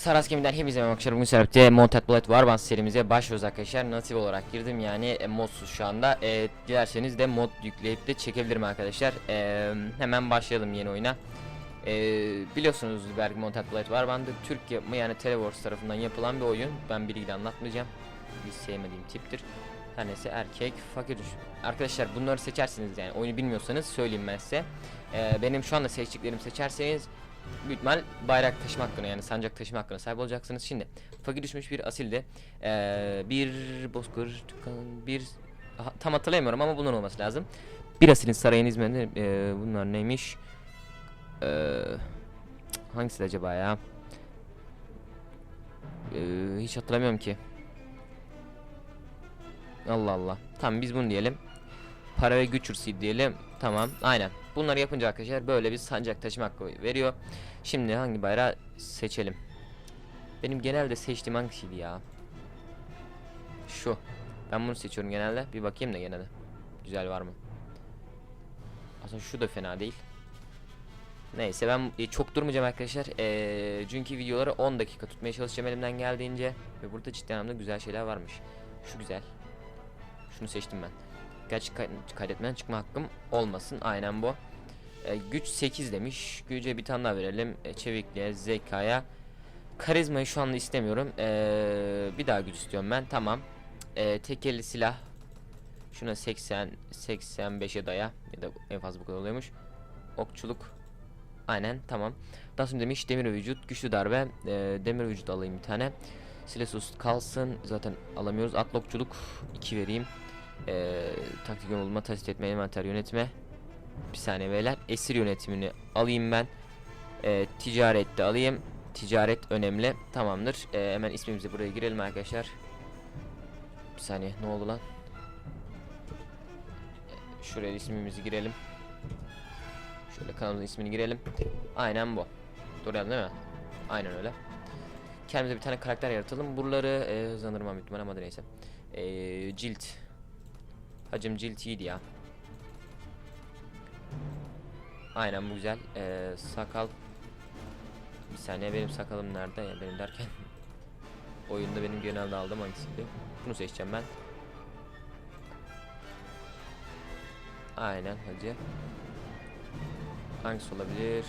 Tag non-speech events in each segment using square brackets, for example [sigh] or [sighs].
Saras Gemi'den hepinize arkadaşlar. Bugün Serap'te Montet Bullet Warband serimize başlıyoruz arkadaşlar. Nasip olarak girdim yani e, modsuz şu anda. E, dilerseniz de mod yükleyip de çekebilirim arkadaşlar. E, hemen başlayalım yeni oyuna. E, biliyorsunuz belki Montet Bullet Warband'ı Türk yapımı yani Teleworks tarafından yapılan bir oyun. Ben bilgiyle anlatmayacağım. Hiç sevmediğim tiptir. Her neyse erkek fakir. Arkadaşlar bunları seçersiniz yani oyunu bilmiyorsanız söyleyeyim ben size. E, benim şu anda seçtiklerimi seçerseniz büyük bayrak taşıma hakkına yani sancak taşıma hakkına sahip olacaksınız. Şimdi fakir düşmüş bir asilde ee, bir bozkır bir Aha, tam hatırlayamıyorum ama bunun olması lazım. Bir asilin sarayın hizmetinde ee, bunlar neymiş? Ee, hangisi acaba ya? Ee, hiç hatırlamıyorum ki. Allah Allah. Tamam biz bunu diyelim. Para ve güç hırsı diyelim. Tamam aynen. Bunları yapınca arkadaşlar böyle bir sancak taşıma hakkı veriyor. Şimdi hangi bayrağı seçelim? Benim genelde seçtiğim hangisiydi ya? Şu. Ben bunu seçiyorum genelde. Bir bakayım da genelde. Güzel var mı? Aslında şu da fena değil. Neyse ben e, çok durmayacağım arkadaşlar. E, çünkü videoları 10 dakika tutmaya çalışacağım elimden geldiğince. Ve burada ciddi anlamda güzel şeyler varmış. Şu güzel. Şunu seçtim ben. Gerçi kay kaydetmeden çıkma hakkım olmasın. Aynen bu. E, güç 8 demiş. Güce bir tane daha verelim. E, çevikliğe, zekaya. Karizmayı şu anda istemiyorum. E, bir daha güç istiyorum ben. Tamam. E, tekeli silah. Şuna 80, 85'e daya. Ya da en fazla bu kadar oluyormuş. Okçuluk. Aynen tamam. Daha sonra demiş demir vücut, güçlü darbe. E, demir vücut alayım bir tane. Silesus kalsın. Zaten alamıyoruz. Atlokçuluk 2 vereyim. E, taktik yoluma test etme, envanter yönetme. Bir saniye beyler. Esir yönetimini alayım ben. E, ticaret de alayım. Ticaret önemli. Tamamdır. E, hemen ismimizi buraya girelim arkadaşlar. Bir saniye ne oldu lan? E, Şuraya ismimizi girelim. Şöyle kanalımızın ismini girelim. Aynen bu. Yazdım değil mi? Aynen öyle. Kendimize bir tane karakter yaratalım. Buraları e, hızlandırmam ihtimal ama neyse. E, cilt. Hacım cilt iyiydi ya. Aynen bu güzel. Ee, sakal. Bir saniye benim sakalım nerede ya benim derken. [laughs] Oyunda benim genelde aldığım hangisiydi? Bunu seçeceğim ben. Aynen hacı. Hangisi olabilir?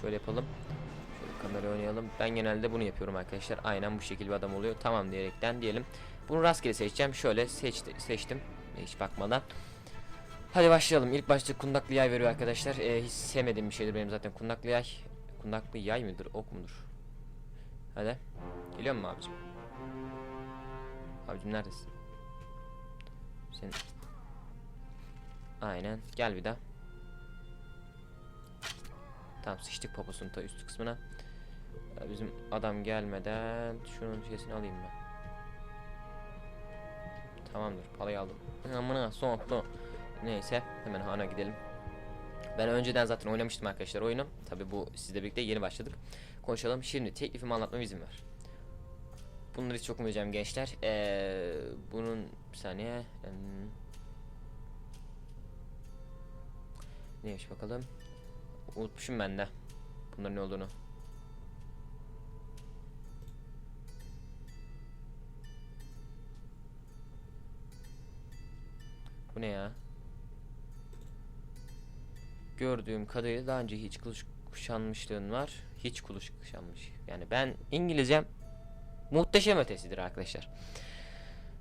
Şöyle yapalım. Kamera oynayalım. Ben genelde bunu yapıyorum arkadaşlar. Aynen bu şekilde bir adam oluyor. Tamam diyerekten diyelim. Bunu rastgele seçeceğim. Şöyle seçti, seçtim. Hiç bakmadan. Hadi başlayalım. İlk başta kundaklı yay veriyor arkadaşlar. Ee, hiç sevmediğim bir şeydir benim zaten kundaklı yay. Kundaklı yay mıdır, ok mudur? Hadi. Geliyor mu abicim? Abicim neredesin? Sen Aynen. Gel bir daha. Tamam sıçtık poposunun ta üst kısmına. Bizim adam gelmeden şunun şeysini alayım ben. Tamamdır. Palayı aldım. Amına soğuktu. Neyse hemen hana gidelim. Ben önceden zaten oynamıştım arkadaşlar oyunu. Tabi bu sizle birlikte yeni başladık. Konuşalım. Şimdi teklifimi anlatmam izin ver. Bunları hiç okumayacağım gençler. Ee, bunun bir saniye. Hmm. Neymiş bakalım. Unutmuşum ben de. Bunların ne olduğunu. Bu ne ya? Gördüğüm kadarıyla daha önce hiç kılıç kuşanmışlığın var. Hiç kılıç kuşanmış. Yani ben İngilizcem muhteşem ötesidir arkadaşlar.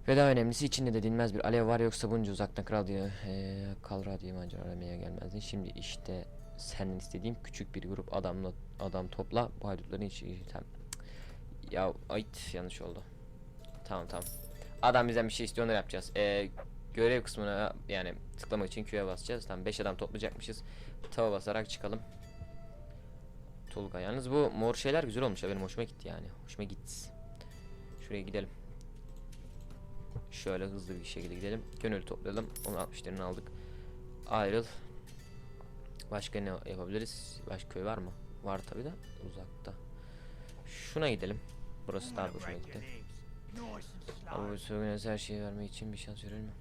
Ve daha önemlisi içinde de dinmez bir alev var yoksa bunca uzaktan kral diye ee, kalra diye macera aramaya gelmezdin. Şimdi işte senden istediğim küçük bir grup adamla adam topla bu haydutların hiç tamam. Ya ait yanlış oldu. Tamam tamam. Adam bizden bir şey istiyor onu yapacağız. Ee, görev kısmına yani tıklamak için Q'ya basacağız. Tamam 5 adam toplayacakmışız. Tava basarak çıkalım. Tolga yalnız bu mor şeyler güzel olmuş benim hoşuma gitti yani. Hoşuma gitti. Şuraya gidelim. Şöyle hızlı bir şekilde gidelim. Gönül toplayalım. Onu 60 liranı aldık. Ayrıl. Başka ne yapabiliriz? Başka köy var mı? Var tabi de uzakta. Şuna gidelim. Burası daha hoşuma gitti. Ama bu her şeyi vermek için bir şans verir mi?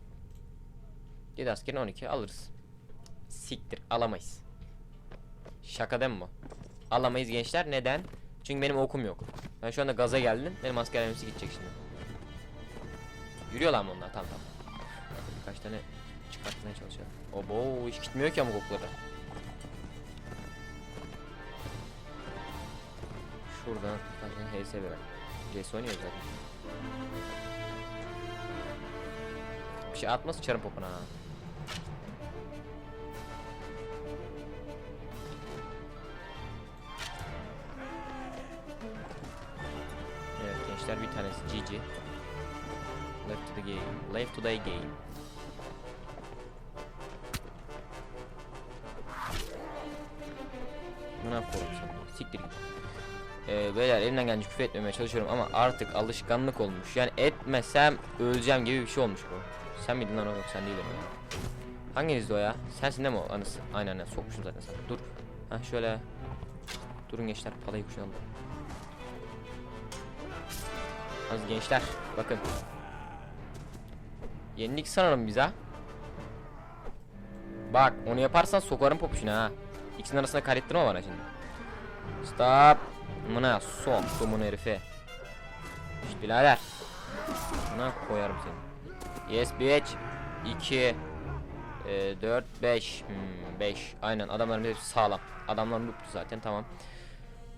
7 askerin 12 alırız. Siktir alamayız. Şaka değil mi bu? Alamayız gençler. Neden? Çünkü benim okum yok. Ben şu anda gaza geldim. Benim asker hepsi gidecek şimdi. Yürüyorlar mı onlar? Tamam tamam. Birkaç tane çıkartmaya çalışıyorum. Obo hiç gitmiyor ki ama kokları. Şuradan tane HS verelim. CS oynuyor zaten. Bir şey atma sıçarım popuna ha. Gençler bir tanesi GG. Left to the game. Left to the game. Buna koyayım sen. Siktir git. Ee, beyler elimden gelince küfür etmemeye çalışıyorum ama artık alışkanlık olmuş. Yani etmesem öleceğim gibi bir şey olmuş bu. Sen miydin lan o yok sen değilim ya. Hanginizdi o ya? Sensin değil mi o anısı? Aynen aynen sokmuşum zaten sana. Dur. Ha şöyle. Durun gençler palayı kuşanalım. Az gençler bakın. Yenilik sanırım bize. Bak onu yaparsan sokarım popuşuna ha. İkisinin arasında karettirme var şimdi. Stop. Buna soktum bunu herife. Şşt birader. Buna koyarım seni. Yes bitch. 2 4 5 5 Aynen adamların hepsi sağlam. Adamlar noob'tu zaten tamam.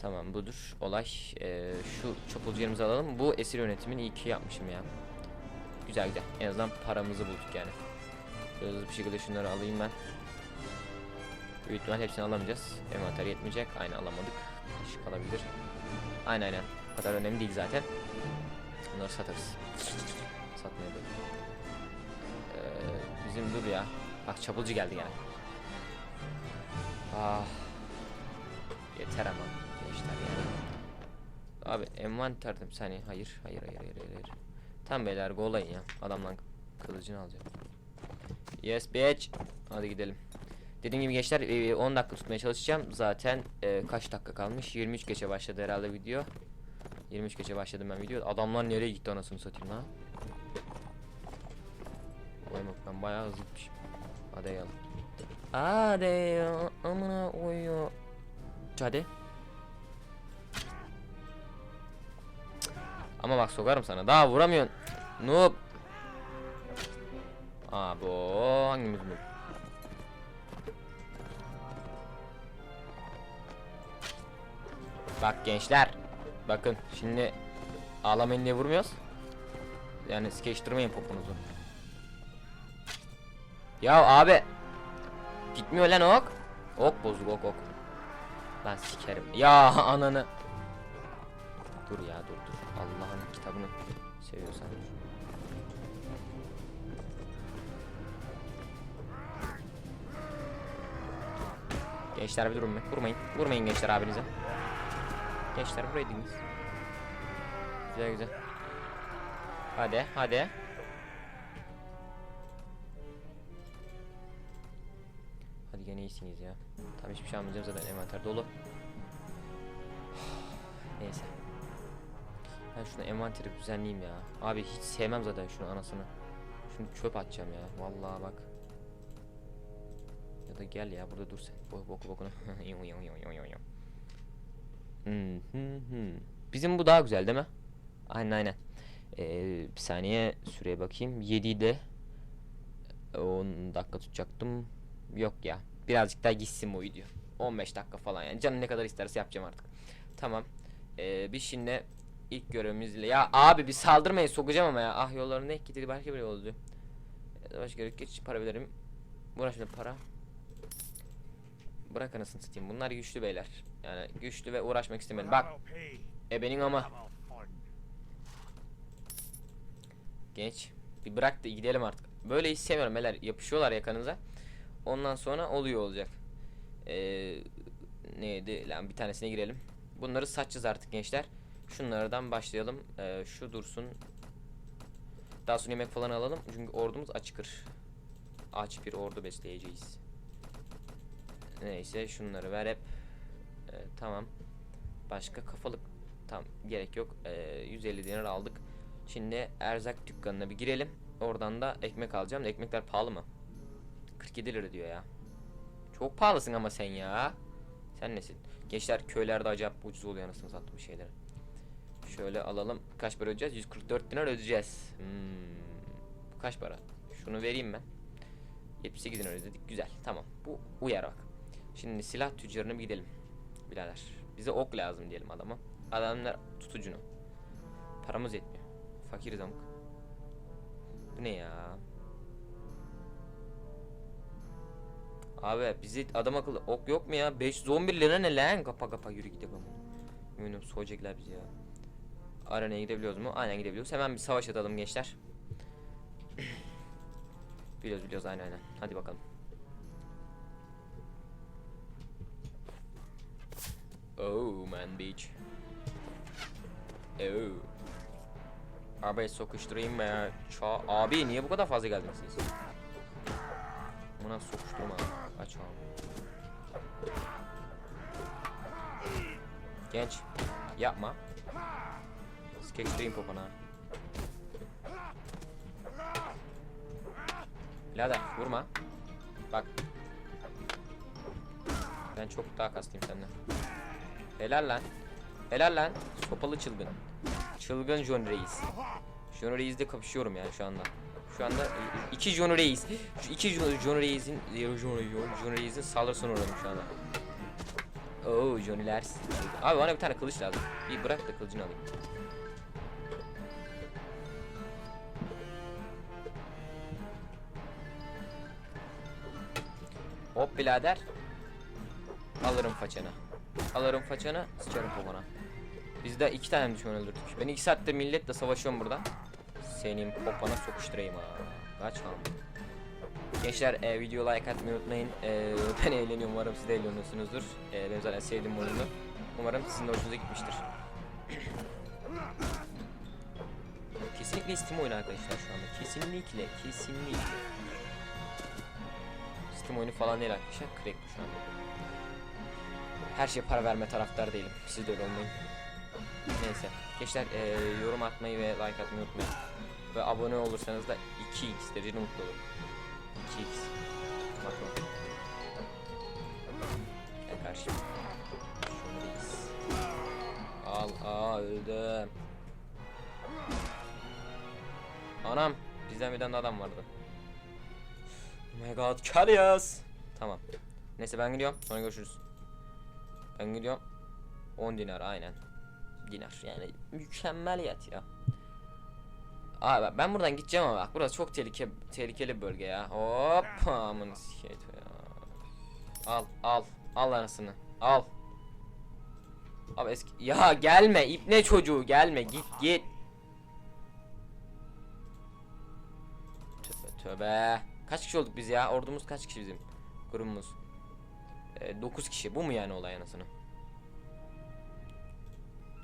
Tamam budur olay. Ee, şu çapulcu yerimizi alalım. Bu esir yönetimini iyi ki yapmışım ya. Güzel güzel. En azından paramızı bulduk yani. Hızlı bir şekilde şunları alayım ben. Büyük ihtimal hepsini alamayacağız. Envanter yetmeyecek. Aynen alamadık. Işık kalabilir. Aynen aynen. O kadar önemli değil zaten. Bunları satarız. Satmaya. Ee, bizim dur ya. Bak çapulcu geldi yani. Ah. Yeter ama. Abi envanter dedim saniye. Hayır, hayır, hayır, hayır, hayır. Tam beyler golayın ya. Adamdan kılıcını alacağım. Yes bitch. Hadi gidelim. Dediğim gibi gençler e, 10 dakika tutmaya çalışacağım. Zaten e, kaç dakika kalmış? 23 geçe başladı herhalde video. 23 geçe başladım ben video. Adamlar nereye gitti anasını satayım ha? Vay bak ben bayağı hızlı gitmişim. Hadi yalım. Hadi amına koyuyor. Hadi. Ama bak sokarım sana. Daha vuramıyorsun. Noob. Aa bu hangimiz noob? Bak gençler. Bakın şimdi ağlamayın diye vurmuyoruz. Yani skeçtirmeyin poponuzu. Ya abi. Gitmiyor lan ok. Ok bozuk ok ok. Lan sikerim. Ya [laughs] ananı. Dur ya dur kitabını seviyorsan. Gençler bir durun be. Vurmayın. Vurmayın gençler abinize. Gençler buradaydınız. Güzel güzel. Hadi hadi. Hadi gene iyisiniz ya. Tam hiçbir şey almayacağım zaten envanter dolu. [sighs] Neyse. Ben şunu envanteri düzenleyeyim ya. Abi hiç sevmem zaten şunu anasını. Şunu çöp atacağım ya. Vallahi bak. Ya da gel ya burada dur sen. Bo boku hmm. [laughs] Bizim bu daha güzel değil mi? Aynen aynen. Ee, bir saniye süreye bakayım. 7'de 10 dakika tutacaktım. Yok ya. Birazcık daha gitsin bu video. 15 dakika falan yani. Canım ne kadar isterse yapacağım artık. Tamam. Ee, biz şimdi ilk görevimizle ya abi bir saldırmayın sokacağım ama ya. Ah yollarını ek getirdi yol diyor. Ee, Başka gerek geç para veririm. Buna şimdi para. Bırak anasını satayım. Bunlar güçlü beyler. Yani güçlü ve uğraşmak istemedim. Bak ebenin ama genç. Bir bırak da gidelim artık. Böyle hiç sevmiyorum beyler. Yapışıyorlar yakanıza. Ondan sonra oluyor olacak. Ee, neydi lan bir tanesine girelim. Bunları satacağız artık gençler. Şunlardan başlayalım. Ee, şu dursun. Daha sonra yemek falan alalım. Çünkü ordumuz açıkır. Aç bir ordu besleyeceğiz. Neyse şunları ver hep. Ee, tamam. Başka kafalık tam gerek yok. Ee, 150 dinar aldık. Şimdi erzak dükkanına bir girelim. Oradan da ekmek alacağım. Ekmekler pahalı mı? 47 lira diyor ya. Çok pahalısın ama sen ya. Sen nesin? Gençler köylerde acayip ucuz oluyor anasını sattım şeyleri. Şöyle alalım. Kaç para ödeyeceğiz? 144 dinar ödeyeceğiz. Hmm. Kaç para? Şunu vereyim ben. 78 dinar ödedik. Güzel. Tamam. Bu uyar bak. Şimdi silah tüccarına bir gidelim. Birader. Bize ok lazım diyelim adama. Adamlar tutucunu. Paramız yetmiyor. Fakiriz amık. Bu ne ya? Abi bizi adam akıllı ok yok mu ya? 511 lira ne lan? Kapa kapa yürü gidelim. Eminim soğuyacaklar bizi ya. Arenaya gidebiliyoruz mu? Aynen gidebiliyoruz. Hemen bir savaş atalım gençler. biliyoruz biliyoruz aynen aynen. Hadi bakalım. Oh man beach. Oh. Abi sokuşturayım mı? Ça abi niye bu kadar fazla geldiniz siz? Buna sokuşturma. Aç abi. Genç. Yapma. Skeçtireyim popona. Birader vurma. Bak. Ben çok daha kastayım senden. Helal lan. Helal lan. Sopalı çılgın. Çılgın John Reis. John Reis'le kapışıyorum yani şu anda. Şu anda iki John Reis. Şu iki John, Reis'in John, John, Reis'in saldırısına uğradım şu anda. Oo Johnny'ler. Abi bana bir tane kılıç lazım. Bir bırak da kılıcını alayım. Hop birader. Alırım façanı. Alırım façanı, sıçarım popona. Biz de iki tane düşman öldürdük. Ben iki saattir milletle savaşıyorum burada. Senin popona sokuşturayım ha. Kaç lan. Gençler e, video like atmayı unutmayın. E, [laughs] ben eğleniyorum umarım siz de eğleniyorsunuzdur. E, benim zaten sevdiğim oyunu. Umarım sizin de hoşunuza gitmiştir. Kesinlikle Steam oyunu arkadaşlar şu anda. Kesinlikle, kesinlikle. Steam oyunu falan değil arkadaşlar. Crack şu anda. Her şeye para verme taraftar değilim. Siz de öyle olmayın. Neyse. Gençler e, yorum atmayı ve like atmayı unutmayın. Ve abone olursanız da 2x derecede mutlu olurum. 2x. Bakın. Gel karşıma. Al aa öldüm. Anam. Bizden bir tane adam vardı. Oh my god. Karius. Tamam. Neyse ben gidiyorum. Sonra görüşürüz. Ben gidiyorum. 10 dinar aynen. Dinar yani mükemmel yat ya. Abi ben buradan gideceğim ama bak burası çok tehlike tehlikeli bir bölge ya. Hop sikeyim ya. Al al al anasını. Al. Abi eski ya gelme ipne çocuğu gelme git git. Tövbe tövbe. Kaç kişi olduk biz ya? Ordumuz kaç kişi bizim? Grubumuz. 9 kişi. Bu mu yani olay anasını?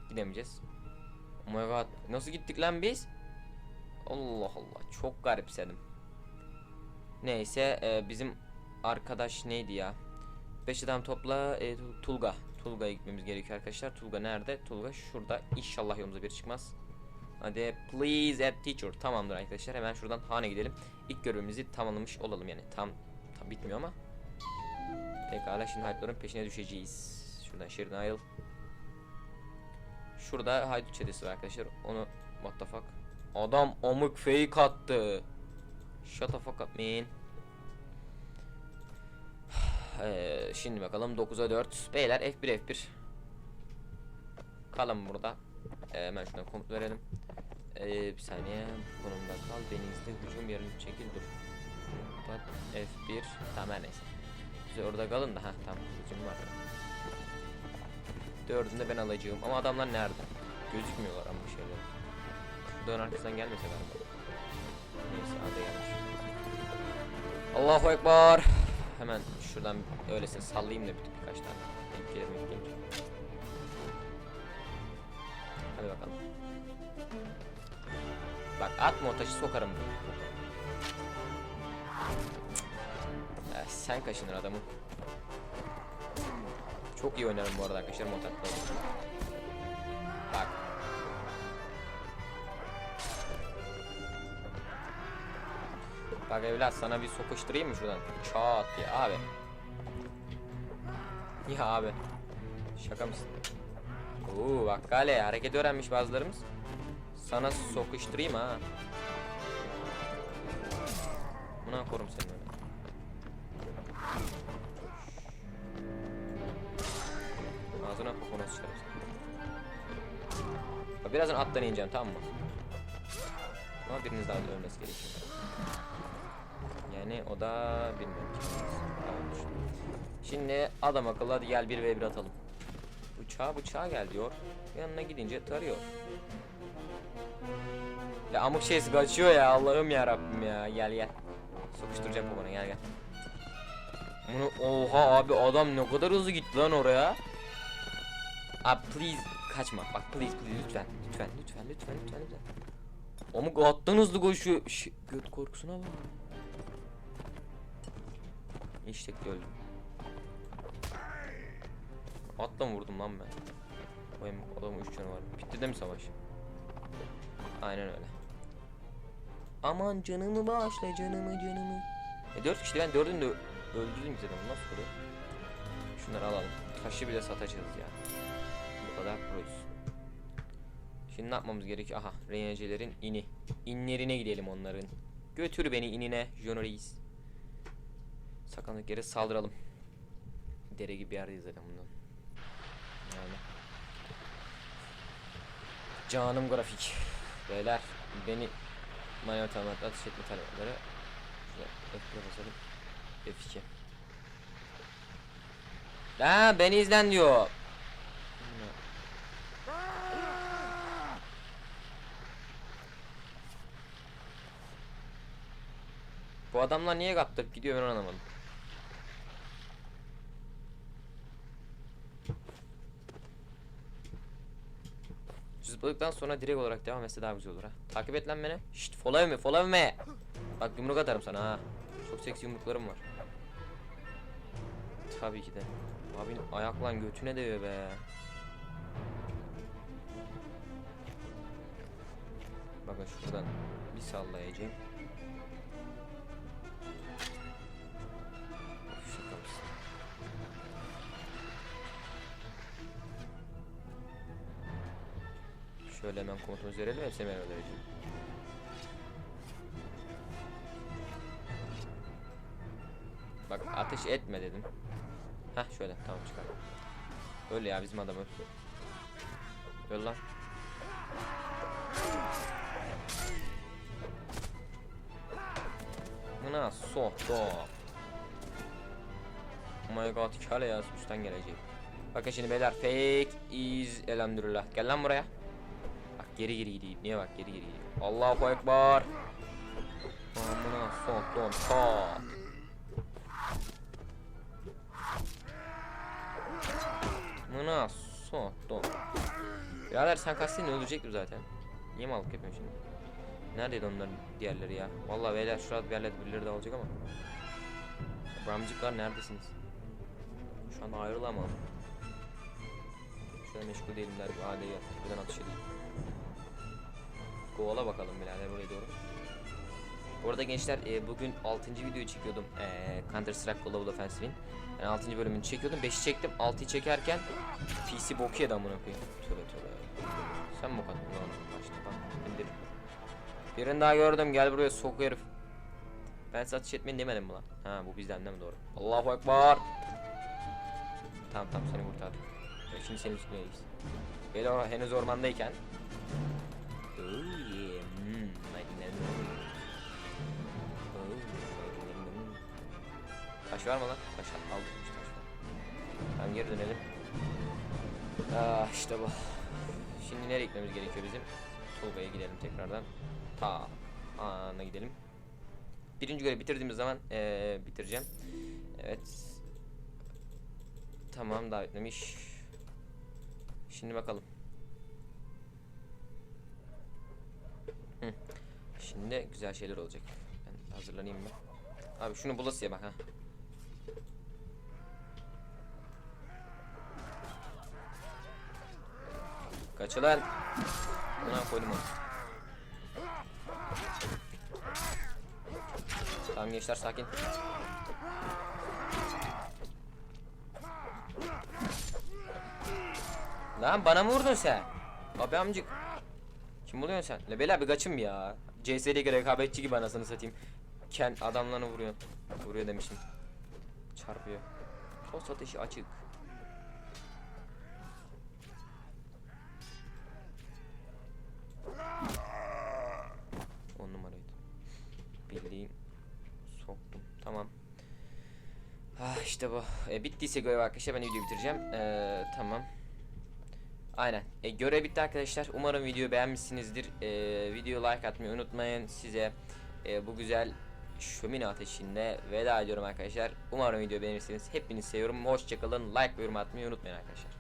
Gidemeyeceğiz. Oh my god. Nasıl gittik lan biz? Allah Allah. Çok garipsedim. Neyse e, bizim arkadaş neydi ya? 5 adam topla e, Tulga. Tulga'ya gitmemiz gerekiyor arkadaşlar. Tulga nerede? Tulga şurada. İnşallah yolumuza bir çıkmaz. Hadi please add teacher. Tamamdır arkadaşlar. Hemen şuradan Han'a gidelim. İlk görevimizi tamamlamış olalım yani. Tam tam bitmiyor ama. Pekala şimdi haydutların peşine düşeceğiz. Şuradan şehirden ayrıl. Şurada haydut çetesi var arkadaşlar. Onu what the fuck. Adam amık fake attı. Shut the fuck up man. [sighs] Ee, şimdi bakalım 9'a 4. Beyler F1 F1. Kalın burada. Ee, hemen şuna komut verelim. Ee, bir saniye. Konumda kal. Denizde hücum yerini çekil dur. Bak F1. Tamam her neyse. Siz orada kalın da ha tamam hücum var. Dördünde ben alacağım ama adamlar nerede? Gözükmüyorlar ama bu şeyler. Şuradan arkasından gelmese galiba. Neyse adı gelmiş. Allahu Ekber. Hemen şuradan öylesine sallayayım da bir birkaç tane. Denk gelir denk gelir. Hadi bakalım. Bak atma o taşı sokarım. Eh, sen kaşınır adamın. Çok iyi oynarım bu arada arkadaşlar motakla. Bak. Bak evlat sana bir sokuşturayım mı şuradan? Çat diye abi. Ya abi. Şaka mısın? Oo bak kale hareket öğrenmiş bazılarımız. Sana sokuşturayım ha. Buna korum seni. Ağzına kokona sıçarım seni. Birazdan attan ineceğim tamam mı? Ama biriniz daha ölmesi gerekiyor. Yani o da bilmiyorum. Şimdi adam akıllı hadi gel 1 v 1 atalım. Bıçağı bıçağa gel diyor. Yanına gidince tarıyor. Ya amık şeysi kaçıyor ya Allah'ım ya Rabbim ya. Gel gel. Sokuşturacak bu bana gel gel. Bunu oha abi adam ne kadar hızlı gitti lan oraya. Abi please kaçma. Bak please please lütfen. Lütfen lütfen lütfen lütfen lütfen. Amık attan hızlı koşuyor. Ş göt korkusuna bak. İşte öldüm. Atla mı vurdum lan ben? Vay adamın 3 canı var. Bitti de mi savaş? Aynen öyle. Aman canımı bağışla canımı canımı. E 4 kişi ben 4'ünü de öldürdüm zaten nasıl oluyor? Şunları alalım. Taşı bile satacağız ya. Bu kadar proyuz. Şimdi ne yapmamız gerekiyor? Aha reynecilerin ini. İnlerine gidelim onların. Götür beni inine Jono Reis. Sakanlık yere saldıralım. Dere gibi bir yerdeyiz zaten bundan. Yani. Canım grafik. Beyler beni manevra talimatı ateş etme talimatları. Şurada F1 basalım. F2. Ha beni izlen diyor. Bu adamlar niye kaptırıp gidiyor ben anlamadım. Zıpladıktan sonra direkt olarak devam etse daha güzel olur ha. Takip et lan beni. Şşt follow me follow me. Bak yumruk atarım sana ha. Çok seksi yumruklarım var. Tabii ki de. Abinin ayaklan götüne değiyor be. Bakın şuradan bir sallayacağım. Şöyle hemen komutumuzu verelim hepsini ben öldüreceğim. Bak ateş etme dedim. Heh şöyle tamam çıkar. Öyle ya bizim adam öl. Öl lan. Buna sohto. Oh my god kale yaz üstten gelecek. Bakın şimdi beyler fake is elhamdülillah. Gel lan buraya. Geri geri gideyim. Niye bak geri geri gideyim. Allahu ekber. Amına sohton ta. Amına sohton. Birader sen kaçtın ölecektim zaten. Niye malık yapıyorsun şimdi? Neredeydi onların diğerleri ya? Vallahi beyler şurada bir yerlerde birileri de olacak ama. Ramcıklar neredesiniz? Şu anda ayrılamam. Şöyle meşgul değilim der. Hadi ya. Buradan atış edeyim. Kovala bakalım birader oraya doğru. Bu arada gençler e, bugün 6. videoyu çekiyordum. E, Counter Strike Global Offensive'in. Yani 6. bölümünü çekiyordum. 5'i çektim. 6'yı çekerken PC boku yedi amına koyayım. Tövbe tövbe. Sen mi okudun lan? Başta bak. İndir. Birini daha gördüm. Gel buraya sok herif. Ben satış etmeyin demedim mi lan? Ha bu bizden değil mi doğru? Allahu Ekber. Tamam tamam seni kurtardım. Şimdi seni tutmayız. Böyle o henüz ormandayken. Oh Taş var mı lan? Taş al- aldık işte taş var. Tamam geri dönelim. Ah işte bu. Şimdi nereye gitmemiz gerekiyor bizim? Tuğba'ya gidelim tekrardan. Ta ana gidelim. Birinci görevi bitirdiğimiz zaman eee, bitireceğim. Evet. Tamam davetlemiş. Şimdi bakalım. Şimdi güzel şeyler olacak. Ben hazırlanayım mı? Abi şunu bulasıya bak ha. Kaç lan. Buna koydum onu. Tamam gençler sakin. Lan bana mı vurdun sen? Abi amcık. Kim buluyorsun sen? Le bela bir kaçım ya. CS'de rekabetçi gibi anasını satayım. Ken adamlarını vuruyor. Vuruyor demişim. Çarpıyor. Post ateşi açık. On numaraydı. Bildiğin soktum. Tamam. Ah işte bu. E, bittiyse görev arkadaşlar ben videoyu bitireceğim. E, tamam. Aynen. E, görev bitti arkadaşlar. Umarım videoyu beğenmişsinizdir. E, video like atmayı unutmayın. Size e, bu güzel şömine ateşinde veda ediyorum arkadaşlar. Umarım videoyu beğenirsiniz. Hepinizi seviyorum. Hoşçakalın. Like ve yorum atmayı unutmayın arkadaşlar.